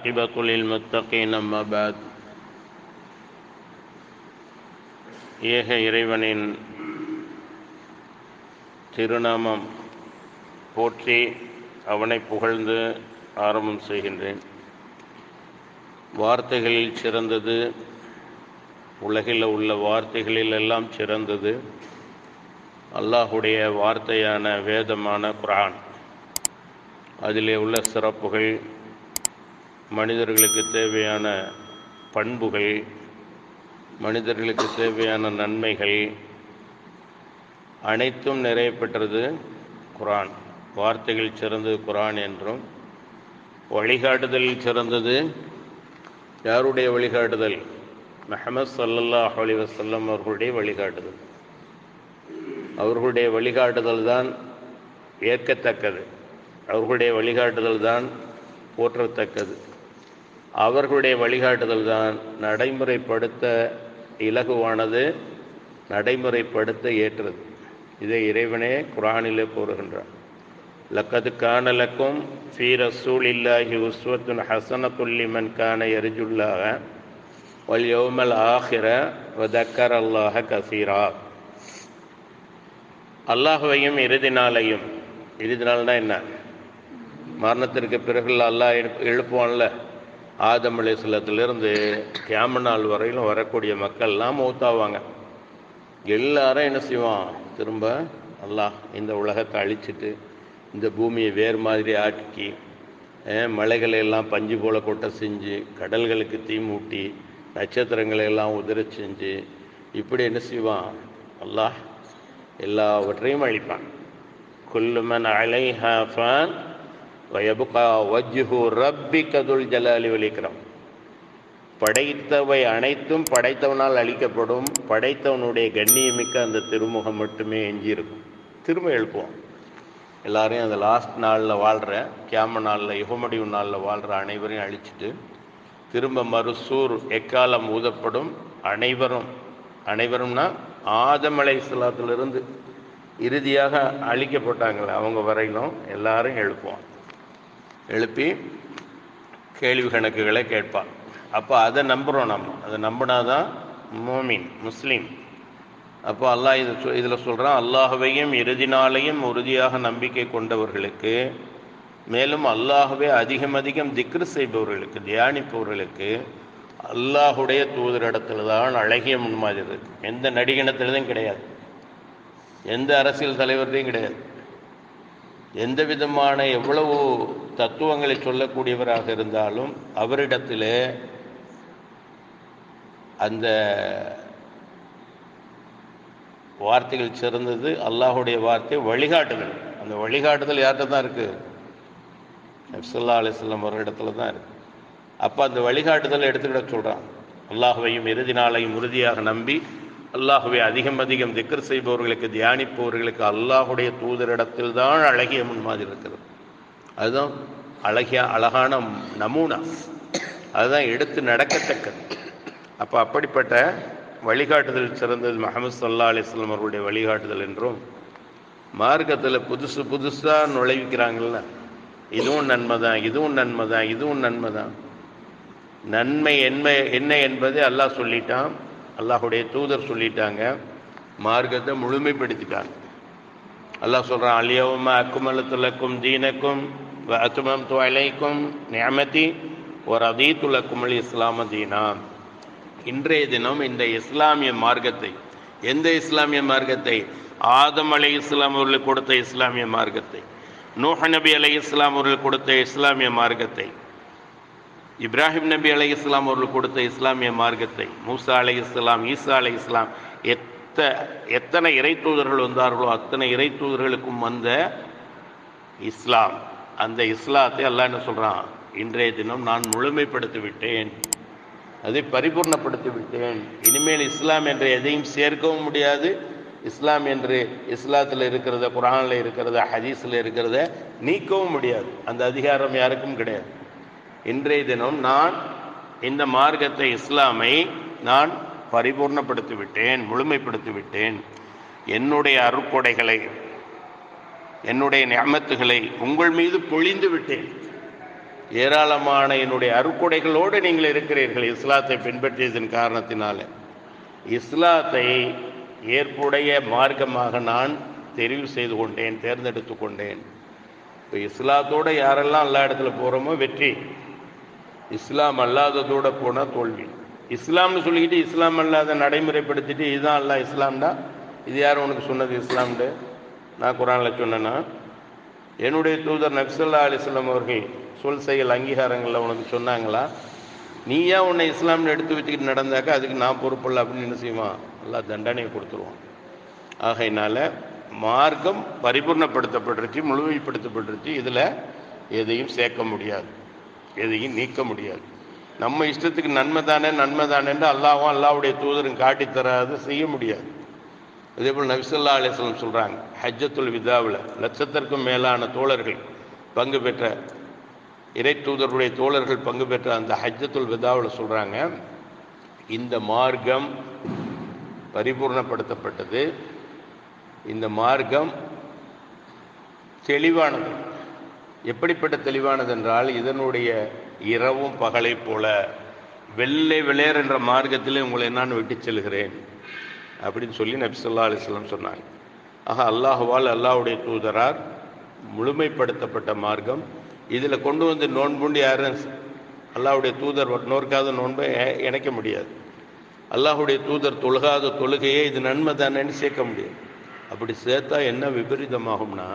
والعاقبة للمتقين أما بعد ஏக இறைவனின் திருநாமம் போற்றி அவனை புகழ்ந்து ஆரம்பம் செய்கின்றேன் வார்த்தைகளில் சிறந்தது உலகில் உள்ள வார்த்தைகளில் எல்லாம் சிறந்தது அல்லாஹுடைய வார்த்தையான வேதமான குரான் அதிலே உள்ள சிறப்புகள் மனிதர்களுக்கு தேவையான பண்புகள் மனிதர்களுக்கு தேவையான நன்மைகள் அனைத்தும் நிறைய பெற்றது குரான். வார்த்தைகள் சிறந்தது குரான் என்றும் வழிகாட்டுதல் சிறந்தது யாருடைய வழிகாட்டுதல்? மெஹமத் சல்லல்லாஹ் அலி வசல்லம் அவர்களுடைய வழிகாட்டுதல். அவர்களுடைய வழிகாட்டுதல் தான் ஏற்கத்தக்கது. அவர்களுடைய வழிகாட்டுதல் தான் போற்றத்தக்கது. அவர்களுடைய வழிகாட்டுதல் தான் நடைமுறைப்படுத்த இலகுவானது நடைமுறைப்படுத்த ஏற்றது. இதை இறைவனே குரானிலே கூறுகின்றான் லக்கது கானலக்கும் ஃபீ ரசூல் இல்லாஹி உஸ்வத்துன் ஹசனத்துல்லிமன் கான எரிஜுல்லாக வல் யோமல் ஆஹிர வதக்கர் அல்லாஹ கசீரா. அல்லாஹுவையும் இறுதி நாளையும் இறுதி நாள்னா என்ன? மரணத்திற்கு பிறகு அல்லாஹ் எழுப்புவான்ல? ஆதம் அலிஸ்லத்திலிருந்து கேம நாள் வரையிலும் வரக்கூடிய மக்கள்லாம் மௌத்தாவாங்க. எல்லாரும் என்ன செய்வான்? திரும்ப அல்லாஹ் இந்த உலகத்தை அழிச்சிட்டு இந்த பூமியை வேறு மாதிரி ஆக்கி மலைகளை எல்லாம் பஞ்சு போல கொட்டை செஞ்சு கடல்களுக்கு தீ மூட்டி நட்சத்திரங்களை எல்லாம் உதிர செஞ்சு இப்படி என்ன செய்வான்? அல்லாஹ் எல்லாவற்றையும் அழிப்பான். குல்லுமன் அலைஹா வயபுகா வஜ்ஹு ரப்பி கதுல் ஜலாலி வலிக்கிறோம் படைத்தவை அனைத்தும் படைத்தவனால் அழிக்கப்படும் படைத்தவனுடைய கண்ணியமிக்க அந்த திருமுகம் மட்டுமே எஞ்சியிருக்கும். திரும்ப எழுப்புவோம். எல்லாரையும் அந்த லாஸ்ட் நாளில் வாழ்கிற கேம நாளில் யுகமடிவு நாளில் வாழ்கிற அனைவரையும் அழிச்சிட்டு திரும்ப மறுசூர் எக்காலம் ஊதப்படும் அனைவரும் அனைவரும்னா ஆதமலை சிலாத்திலிருந்து இறுதியாக அழிக்கப்பட்டாங்களே அவங்க வரையிலும் எல்லாரும் எழுப்புவோம். எழுப்பி கேள்வி கணக்குகளை கேட்பான் அப்போ அதை நம்புகிறோம் நம்ம. அதை நம்பினாதான் மோமின் முஸ்லீம். அப்போ அல்லாஹ் இது சொ இதில் சொல்கிறான் அல்லாஹவையும் இறுதி நாளையும் உறுதியாக நம்பிக்கை கொண்டவர்களுக்கு மேலும் அல்லாஹவே அதிகம் அதிகம் திக்ரு செய்பவர்களுக்கு தியானிப்பவர்களுக்கு அல்லாஹுடைய தூதரிடத்தில் தான் அழகிய முன்மாதிரி இருக்கு. எந்த நடிகனத்திலும் கிடையாது. எந்த அரசியல் தலைவர்லையும் கிடையாது. எந்த விதமான எவ்வளவு தத்துவங்களை சொல்லக்கூடியவராக இருந்தாலும் அவரிடத்தில் அந்த வார்த்தைகள் சிறந்தது அல்லாஹுடைய வார்த்தை வழிகாட்டுதல். அந்த வழிகாட்டுதல் யார்கிட்ட தான் இருக்குது நப்சல்லா அலிஸ்லாம் அவர்களிடத்துல தான் இருக்கு. அப்போ அந்த வழிகாட்டுதல் எடுத்துக்கிட சொல்கிறான் அல்லாஹுவையும் இறுதி நாளையும் உறுதியாக நம்பி அல்லாஹுவை அதிகம் அதிகம் திக்கர் செய்பவர்களுக்கு தியானிப்பவர்களுக்கு அல்லாஹுடைய தூதரிடத்தில் தான் அழகிய முன்மாதிரி இருக்கிறது. அதுதான் அழகிய அழகான நமூனா. அதுதான் எடுத்து நடக்கத்தக்கது. அப்போ அப்படிப்பட்ட வழிகாட்டுதல் சிறந்தது மஹமது சல்லா அலிஸ்லாம் அவர்களுடைய வழிகாட்டுதல் என்றும் மார்க்கத்தில் புதுசு புதுசாக நுழைவிக்கிறாங்கல்ல. இதுவும் நன்மை தான் இதுவும் நன்மை தான் இதுவும் நன்மை தான் நன்மை என்ன என்ன என்பதை அல்லாஹ் சொல்லிட்டான். அல்லாஹுடைய தூதர் சொல்லிட்டாங்க. மார்க்கத்தை முழுமைப்படுத்திட்டாங்க. அல்லாஹ் சொல்கிறான் அலியவுமா அக்குமலத்துலக்கும் தீனக்கும் அத்துமம் துவலைக்கும் நியமதி ஒரு அதீத்துலக்கும் இஸ்லாம தீனா. இன்றைய தினம் இந்த இஸ்லாமிய மார்க்கத்தை எந்த இஸ்லாமிய மார்க்கத்தை? ஆதம் அலை இஸ்லாம் அவர்களுக்கு கொடுத்த இஸ்லாமிய மார்க்கத்தை நூஹ நபி அலை இஸ்லாம் அவர்கள் கொடுத்த இஸ்லாமிய மார்க்கத்தை இப்ராஹிம் நபி அலை இஸ்லாம் அவர்கள் கொடுத்த இஸ்லாமிய மார்க்கத்தை மூசா அலை இஸ்லாம் ஈசா அலை இஸ்லாம் எத் அத்த எத்தனை இறை தூதர்கள் வந்தார்களோ அத்தனை இறை தூதர்களுக்கும் வந்த இஸ்லாம். அந்த இஸ்லாத்தை அல்லா என்ன சொல்கிறான் இன்றைய தினம் நான் முழுமைப்படுத்தி விட்டேன் அதை பரிபூர்ணப்படுத்தி விட்டேன் இனிமேல் இஸ்லாம் என்று எதையும் சேர்க்கவும் முடியாது. இஸ்லாம் என்று இஸ்லாத்தில் இருக்கிறத குரானில் இருக்கிறத ஹதீஸில் இருக்கிறத நீக்கவும் முடியாது. அந்த அதிகாரம் யாருக்கும் கிடையாது. இன்றைய தினம் நான் இந்த மார்க்கத்தை இஸ்லாமை நான் பரிபூர்ணப்படுத்தி விட்டேன் முழுமைப்படுத்தி விட்டேன் என்னுடைய அருக்கொடைகளை என்னுடைய நியமத்துகளை உங்கள் மீது பொழிந்து விட்டேன். ஏராளமான என்னுடைய அருக்குடைகளோடு நீங்கள் இருக்கிறீர்கள் இஸ்லாத்தை பின்பற்றியதன் காரணத்தினால. இஸ்லாத்தை ஏற்புடைய மார்க்கமாக நான் தெரிவு செய்து கொண்டேன் தேர்ந்தெடுத்து கொண்டேன். இப்போ இஸ்லாத்தோடு யாரெல்லாம் எல்லா இடத்துல போகிறோமோ வெற்றி. இஸ்லாம் அல்லாததோடு போனால் தோல்வி. இஸ்லாம்னு சொல்லிக்கிட்டு இஸ்லாம் அல்லாத நடைமுறைப்படுத்திட்டு இதுதான் அல்லா இஸ்லாம்டா? இது யார் உனக்கு சொன்னது இஸ்லாம்டு? நான் குரானில் சொன்னேன்னா என்னுடைய தூதர் நப்சல்லா அலிஸ்லாம் அவர்கள் சொல் செயல் அங்கீகாரங்களில் உனக்கு சொன்னாங்களா? நீயா உன்னை இஸ்லாம்னு எடுத்து வச்சுக்கிட்டு நடந்தாக்கா அதுக்கு நான் பொறுப்பில்லை அப்படின்னு என்ன செய்வான்? நல்லா தண்டனையை கொடுத்துருவான். ஆகையினால மார்க்கம் பரிபூர்ணப்படுத்தப்பட்டுருச்சு முழுமைப்படுத்தப்பட்டுருச்சு. இதில் எதையும் சேர்க்க முடியாது. எதையும் நீக்க முடியாது. நம்ம இஷ்டத்துக்கு நன்மை தானே நன்மை தானேன்னு அல்லாவும் அல்லாவுடைய தூதரும் காட்டி தராது செய்ய முடியாது. அதே போல் நபிசல்லா அலிஸ்லம் சொல்கிறாங்க ஹஜ்ஜத்துல் விதாவில் லட்சத்திற்கும் மேலான தோழர்கள் பங்கு பெற்ற இறை தூதருடைய தோழர்கள் பங்கு பெற்ற அந்த ஹஜ்ஜத்துல் விதாவில் சொல்கிறாங்க இந்த மார்க்கம் பரிபூர்ணப்படுத்தப்பட்டது. இந்த மார்க்கம் தெளிவானது. எப்படிப்பட்ட தெளிவானது என்றால் இதனுடைய இரவும் பகலை போல வெள்ளை வெளியர் என்ற மார்க்கத்தில் உங்களை நான் விட்டு செல்கிறேன் அப்படின்னு சொல்லி நபிசல்லா அலிஸ்லாம் சொன்னாங்க. ஆக அல்லாஹுவால் அல்லாஹுடைய தூதரார் முழுமைப்படுத்தப்பட்ட மார்க்கம். இதில் கொண்டு வந்து நோன்புண்டு யாரும் அல்லாஹுடைய தூதர் நோர்க்காத நோன்பை இணைக்க முடியாது. அல்லாஹுடைய தூதர் தொழுகாத தொழுகையே இது நன்மை தானேன்னு சேர்க்க முடியாது. அப்படி சேர்த்தா என்ன விபரீதமாகும்னா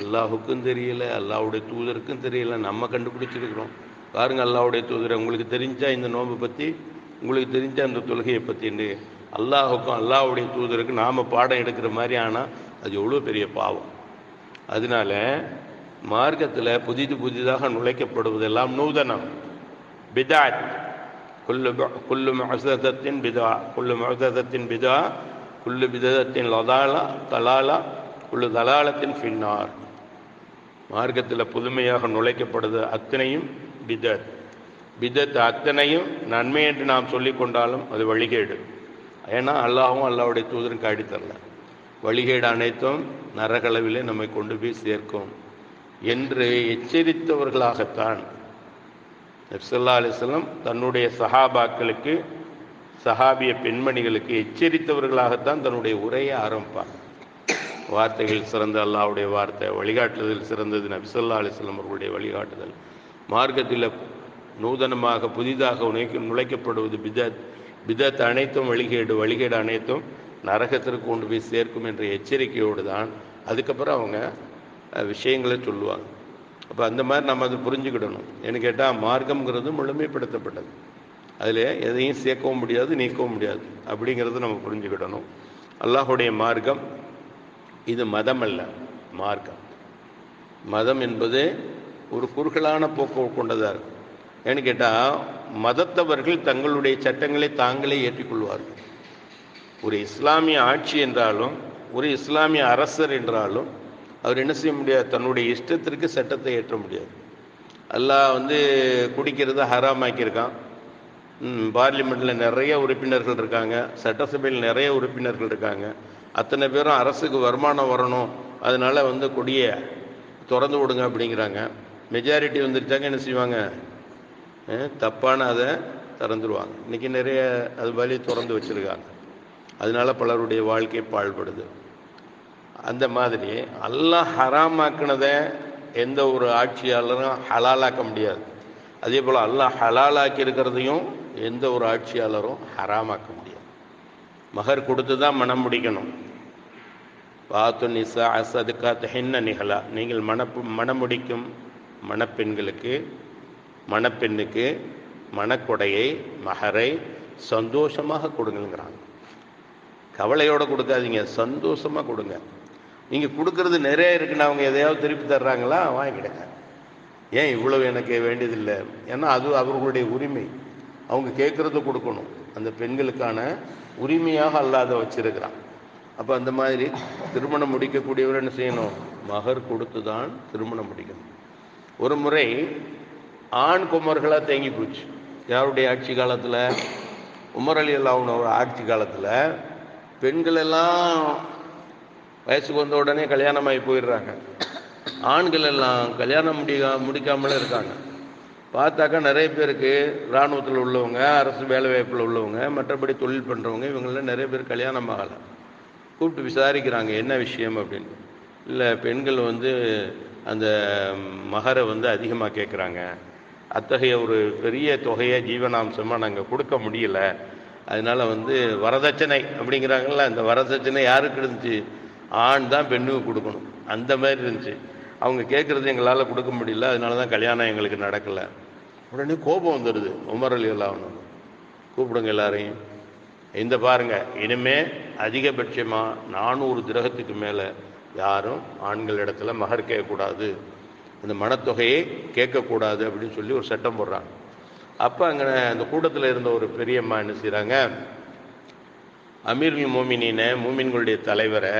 அல்லாஹுக்கும் தெரியல அல்லாஹுடைய தூதருக்கும் தெரியல நம்ம கண்டுபிடிச்சிருக்கிறோம். பாருங்க அல்லாஹுடைய தூதரை உங்களுக்கு தெரிஞ்சா இந்த நோன்பை பற்றி உங்களுக்கு தெரிஞ்ச அந்த தொழுகையை பற்றின்னு அல்லாஹுக்கும் அல்லாஹுடைய தூதருக்கும் நாம் பாடம் எடுக்கிற மாதிரி ஆனால் அது எவ்வளோ பெரிய பாவம். அதனால மார்க்கத்தில் புதிது புதிதாக நுழைக்கப்படுவதெல்லாம் நூதனம். பிதாத் குல்லு குல்லு மசதத்தின் பிதா குல்லு மசதத்தின் பிதா குல்லு பிதத்தின் லதாலா தலாலா குல்லு தலாலத்தின் ஃபின்னார். மார்க்கத்தில் புதுமையாக நுழைக்கப்படுது அத்தனையும் பிதத். பிதத் அத்தனையும் நன்மை என்று நாம் சொல்லி கொண்டாலும் அது வழிகேடு. ஏன்னா அல்லாஹும் அல்லாவுடைய தூதரும் காட்டி தரல. வழிகேடு அனைத்தும் நரகளவிலே நம்மை கொண்டு போய் சேர்க்கும் என்று எச்சரித்தவர்களாகத்தான் நப்சல்லா அலிஸ்லம் தன்னுடைய சஹாபாக்களுக்கு சஹாபிய பெண்மணிகளுக்கு எச்சரித்தவர்களாகத்தான் தன்னுடைய உரையை ஆரம்பிப்பார். வார்த்தைகள் சிறந்த அல்லாவுடைய வார்த்தை வழிகாட்டுதல் சிறந்தது நபிசல்லா அலிஸ்லம் அவர்களுடைய வழிகாட்டுதல். மார்க்கத்தில் நூதனமாக புதிதாக நுழைக்க நுழைக்கப்படுவது பிதத் பிதத் அனைத்தும் வழிகேடு வழிகேடு அனைத்தும் நரகத்திற்கு கொண்டு போய் சேர்க்கும் என்ற எச்சரிக்கையோடு தான் அதுக்கப்புறம் அவங்க விஷயங்களை சொல்லுவாங்க. அப்போ அந்த மாதிரி நம்ம அதை புரிஞ்சுக்கிடணும். என்ன கேட்டால் மார்க்கம்ங்கிறது முழுமைப்படுத்தப்பட்டது. அதில் எதையும் சேர்க்கவும் முடியாது நீக்கவும் முடியாது. அப்படிங்கிறத நம்ம புரிஞ்சுக்கிடணும். அல்லாஹுடைய மார்க்கம் இது மதம் அல்ல மார்க்கம். மதம் என்பது ஒரு குறுகலான போக்கு கொண்டதாக இருக்கும். ஏன்னு கேட்டால் மதத்தவர்கள் தங்களுடைய சட்டங்களை தாங்களே ஏற்றிக்கொள்வார்கள். ஒரு இஸ்லாமிய ஆட்சி என்றாலும் ஒரு இஸ்லாமிய அரசர் என்றாலும் அவர் என்ன செய்ய முடியாது? தன்னுடைய இஷ்டத்திற்கு சட்டத்தை ஏற்ற முடியாது. அல்லாஹ் வந்து குடிக்கிறத ஹராமாக்கியிருக்கான். பார்லிமெண்ட்டில் நிறைய உறுப்பினர்கள் இருக்காங்க. சட்டசபையில் நிறைய உறுப்பினர்கள் இருக்காங்க. அத்தனை பேரும் அரசுக்கு வருமானம் வரணும். அதனால் வந்து கொடியை திறந்து விடுங்க அப்படிங்கிறாங்க. மெஜாரிட்டி வந்துருச்சாங்க என்ன செய்வாங்க? தப்பான அதை திறந்துருவாங்க. இன்றைக்கி நிறைய அது வழி திறந்து வச்சுருக்காங்க. அதனால பலருடைய வாழ்க்கை பாழ்படுது. அந்த மாதிரி எல்லாம் ஹராமாக்கினதை எந்த ஒரு ஆட்சியாளரும் ஹலாலாக்க முடியாது. அதே போல் எல்லாம் ஹலாலாக்கி இருக்கிறதையும் எந்த ஒரு ஆட்சியாளரும் ஹராமாக்க முடியாது. மகர் கொடுத்து தான் மனம் முடிக்கணும். பாத்து நிசா அசதுக்கா தென்ன நிகழா நீங்கள் மனப்பு மனம் முடிக்கும் மணப்பெண்களுக்கு மணப்பெண்ணுக்கு மணக்கொடையை மகரை சந்தோஷமாக கொடுங்கிறாங்க கவலையோடு கொடுக்காதீங்க சந்தோஷமாக கொடுங்க. நீங்கள் கொடுக்கறது நிறைய இருக்குன்னு அவங்க எதையாவது திருப்பி தர்றாங்களா? வாங்கிடுங்க ஏன் இவ்வளவு எனக்கு வேண்டியதில்லை? ஏன்னா அது அவர்களுடைய உரிமை. அவங்க கேட்குறத கொடுக்கணும். அந்த பெண்களுக்கான உரிமையாக அல்லாத வச்சிருக்கிறான். அப்போ அந்த மாதிரி திருமணம் முடிக்கக்கூடியவர் என்ன செய்யணும்? மகர் கொடுத்து தான் திருமணம் முடிக்கணும். ஒரு முறை ஆண் குமர்களாக தேங்கி போச்சு. யாருடைய ஆட்சி காலத்தில்? உமர் அலி அல்லாவுனோட ஆட்சி காலத்தில் பெண்கள் எல்லாம் வயசுக்கு வந்த உடனே கல்யாணமாகி போயிடுறாங்க. ஆண்கள் எல்லாம் கல்யாணம் முடிக்க முடிக்காமலே இருக்காங்க. பார்த்தாக்கா நிறைய பேருக்கு இராணுவத்தில் உள்ளவங்க அரசு வேலைவாய்ப்பில் உள்ளவங்க மற்றபடி தொழில் பண்ணுறவங்க இவங்களாம் நிறைய பேர் கல்யாணம் ஆகலை. கூப்பிட்டு விசாரிக்கிறாங்க என்ன விஷயம் அப்படின்னு. இல்லை பெண்கள் வந்து அந்த மகரை வந்து அதிகமாக கேட்குறாங்க அத்தகைய ஒரு பெரிய தொகையை ஜீவனாம்சமாக நாங்கள் கொடுக்க முடியல. அதனால வந்து வரதட்சணை அப்படிங்கிறாங்கல்ல அந்த வரதட்சணை யாருக்கு இருந்துச்சு? ஆண் தான் பெண்ணுக்கு கொடுக்கணும். அந்த மாதிரி இருந்துச்சு. அவங்க கேட்குறது எங்களால் கொடுக்க முடியல. அதனால தான் கல்யாணம் எங்களுக்கு நடக்கலை. உடனே கோபம் வந்துடுது. உமர் எல்லாம் கூப்பிடுங்க எல்லாரையும். இந்த பாருங்க இனிமே அதிகபட்சமாக நானூறு கிரகத்துக்கு மேலே யாரும் ஆண்கள் இடத்துல மகர் கேட்கக்கூடாது. இந்த மனத்தொகையை கேட்கக்கூடாது அப்படின்னு சொல்லி ஒரு சட்டம் போடுறாங்க. அப்போ அங்கே அந்த கூட்டத்தில் இருந்த ஒரு பெரியம்மா என்ன செய்கிறாங்க அமீர் மோமினின மூமின்களுடைய தலைவரை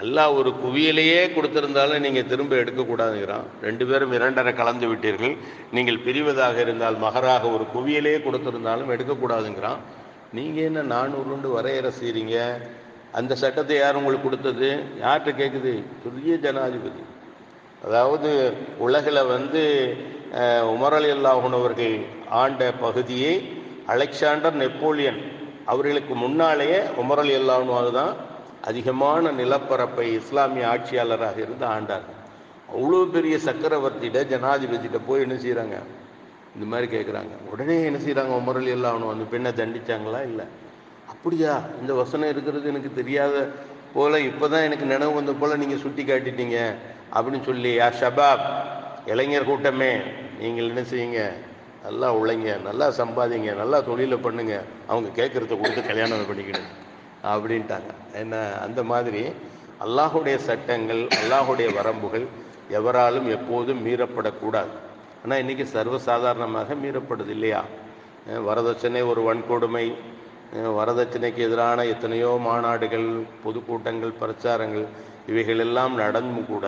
அல்லா ஒரு குவியலையே கொடுத்திருந்தாலும் நீங்கள் திரும்ப எடுக்கக்கூடாதுங்கிறான். ரெண்டு பேரும் இரண்டரை கலந்து விட்டீர்கள். நீங்கள் பிரிவதாக இருந்தால் மகராக ஒரு குவியலையே கொடுத்திருந்தாலும் எடுக்கக்கூடாதுங்கிறான். நீங்கள் என்ன நானூறுண்டு வரையறை செய்கிறீங்க அந்த சட்டத்தை யார் உங்களுக்கு கொடுத்தது? யார்கிட்ட கேட்குது பெரிய ஜனாதிபதி. அதாவது உலகில் வந்து உமரலி உமர் அல்லாஹன் அவர்கள் ஆண்ட பகுதியை அலெக்சாண்டர் நெப்போலியன். அவர்களுக்கு முன்னாலேயே உமரலி அலி தான் அதிகமான நிலப்பரப்பை இஸ்லாமிய ஆட்சியாளராக இருந்து ஆண்டார். அவ்வளோ பெரிய சக்கரவர்த்தியிட ஜனாதிபதியிட்ட போய் என்ன செய்கிறாங்க இந்த மாதிரி கேட்குறாங்க உடனே என்ன செய்கிறாங்க உமரலி அலி அந்த பெண்ணை தண்டிச்சாங்களா? இல்லை. அப்படியா? இந்த வசனம் இருக்கிறது எனக்கு தெரியாத போல இப்போதான் எனக்கு நினைவு வந்த போல நீங்கள் சுட்டி காட்டிட்டீங்க அப்படின்னு சொல்லி யா ஷபாப் இளைஞர் கூட்டமே நீங்கள் என்ன செய்யுங்க? நல்லா உழைங்க நல்லா சம்பாதிங்க நல்லா தொழிலை பண்ணுங்க. அவங்க கேட்குறத கொடுத்து கல்யாணம் பண்ணிக்கணும் அப்படின்ட்டாங்க. என்ன அந்த மாதிரி அல்லாஹுடைய சட்டங்கள் அல்லாஹுடைய வரம்புகள் எவராலும் எப்போதும் மீறப்படக்கூடாது. ஆனால் இன்னைக்கு சர்வசாதாரணமாக மீறப்படுது இல்லையா? வரதட்சணை ஒரு வன்கொடுமை வரதட்சணைக்கு எதிரான எத்தனையோ மாநாடுகள் பொதுக்கூட்டங்கள் பிரச்சாரங்கள் இவைகள் எல்லாம் நடந்தும் கூட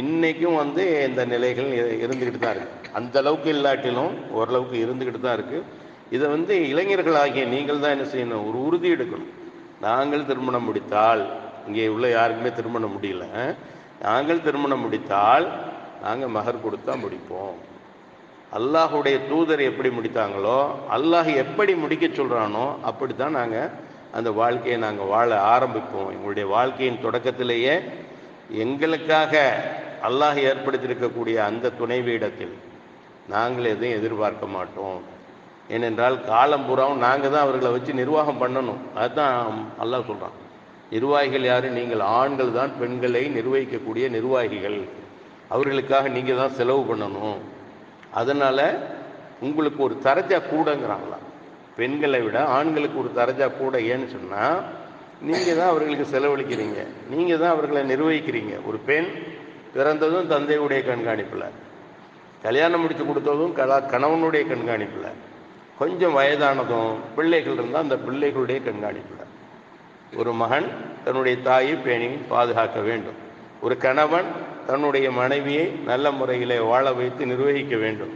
இன்னைக்கும் வந்து இந்த நிலைகள் இருந்துக்கிட்டு தான் இருக்கு. அந்த அளவுக்கு இல்லாட்டிலும் ஓரளவுக்கு இருந்துக்கிட்டு தான் இருக்கு. இதை வந்து இளைஞர்களாகிய நீங்கள் தான் என்ன செய்யணும்? ஒரு உறுதி எடுக்கணும். நாங்கள் திருமணம் முடித்தால் இங்கே உள்ள யாருக்குமே திருமணம் முடியல நாங்கள் திருமணம் முடித்தால் நாங்கள் மகர் கொடுத்தா முடிப்போம். அல்லாஹுடைய தூதர் எப்படி முடித்தாங்களோ அல்லாஹ் எப்படி முடிக்க சொல்கிறானோ அப்படி தான் நாங்கள் அந்த வாழ்க்கையை நாங்கள் வாழ ஆரம்பிப்போம். எங்களுடைய வாழ்க்கையின் தொடக்கத்திலேயே எங்களுக்காக அல்லாஹ் ஏற்படுத்தியிருக்கக்கூடிய அந்த துணைவியிடத்தில் நாங்கள் எதுவும் எதிர்பார்க்க மாட்டோம். ஏனென்றால் காலம் பூராவும் நாங்கள் தான் அவர்களை வச்சு நிர்வாகம் பண்ணணும். அதுதான் அல்லாஹ் சொல்கிறான் நிர்வாகிகள் யார்? நீங்கள் ஆண்கள் தான் பெண்களை நிர்வகிக்கக்கூடிய நிர்வாகிகள். அவர்களுக்காக நீங்கள் தான் செலவு பண்ணணும். அதனால உங்களுக்கு ஒரு தரஜா கூடங்கிறாங்களா பெண்களை விட ஆண்களுக்கு ஒரு தரஜா கூட ஏன்னு சொன்னால் நீங்கள் தான் அவர்களுக்கு செலவழிக்கிறீங்க. நீங்கள் தான் அவர்களை நிர்வகிக்கிறீங்க. ஒரு பெண் பிறந்ததும் தந்தையுடைய கண்காணிப்பில் கல்யாணம் முடித்து கொடுத்ததும் கலா கணவனுடைய கண்காணிப்பில் கொஞ்சம் வயதானதும் பிள்ளைகள் இருந்தால் அந்த பிள்ளைகளுடைய கண்காணிப்பில். ஒரு மகன் தன்னுடைய தாயை பேணி பாதுகாக்க வேண்டும். ஒரு கணவன் தன்னுடைய மனைவியை நல்ல முறையில் வாழ வைத்து நிர்வகிக்க வேண்டும்.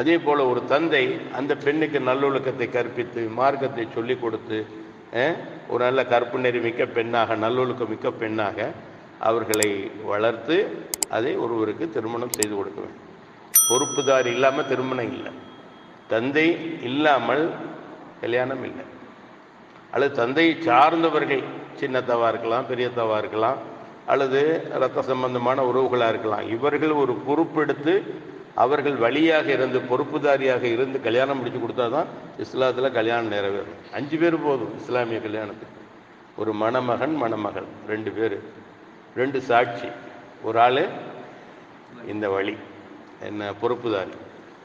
அதே போல் ஒரு தந்தை அந்த பெண்ணுக்கு நல்லொழுக்கத்தை கற்பித்து மார்க்கத்தை சொல்லிக் கொடுத்து ஒரு நல்ல கற்பு நெறி மிக்க பெண்ணாக நல்லொழுக்கம் மிக்க பெண்ணாக அவர்களை வளர்த்து அதை ஒருவருக்கு திருமணம் செய்து கொடுக்க வேண்டும். பொறுப்புதார் இல்லாமல் திருமணம் இல்லை. தந்தை இல்லாமல் கல்யாணம் இல்லை. அல்லது தந்தையை சார்ந்தவர்கள் சின்னத்தவா இருக்கலாம் பெரியத்தவா இருக்கலாம் அல்லது இரத்த சம்பந்தமான உறவுகளாக இருக்கலாம். இவர்கள் ஒரு பொறுப்பெடுத்து அவர்கள் வழியாக இருந்து பொறுப்புதாரியாக இருந்து கல்யாணம் முடிச்சு கொடுத்தா தான் இஸ்லாத்தில் கல்யாணம் நிறைவேறும். அஞ்சு பேர் போதும் இஸ்லாமிய கல்யாணத்துக்கு. ஒரு மணமகன் மணமகள் ரெண்டு பேர். ரெண்டு சாட்சி. ஒரு ஆள் இந்த வழி. என்ன பொறுப்புதாரி.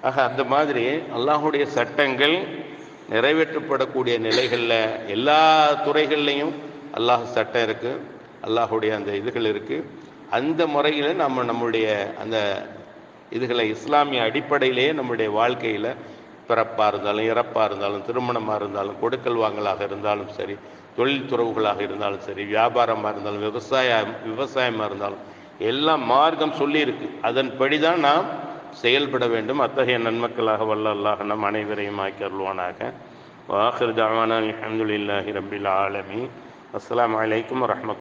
ஆக அந்த மாதிரி அல்லாஹுடைய சட்டங்கள் நிறைவேற்றப்படக்கூடிய நிலைகளில் எல்லா துறைகள்லையும் அல்லாஹ் சட்டம் இருக்குது அல்லாஹுடைய அந்த இதுகள் இருக்குது அந்த முறையில் நம்ம நம்முடைய அந்த இதுகளை இஸ்லாமிய அடிப்படையிலேயே நம்முடைய வாழ்க்கையில் பிறப்பாக இருந்தாலும் இறப்பாக இருந்தாலும் திருமணமாக இருந்தாலும் கொடுக்கல் வாங்கலாக இருந்தாலும் சரி தொழில் துறவுகளாக இருந்தாலும் சரி வியாபாரமாக இருந்தாலும் விவசாயம் விவசாயமாக இருந்தாலும் எல்லாம் மார்க்கம் சொல்லியிருக்கு. அதன்படி தான் நாம் செயல்பட வேண்டும். அத்தகைய நன்மக்களாக வல்ல அல்லாஹ் நம் அனைவரையும் ஆக்கருள்வானாக வாஹிர் தாவானா அலமதுல்லாஹி ரபில் ஆலமி அஸ்லாம் அலைக்கும் வரஹ்மத்துல்லாஹி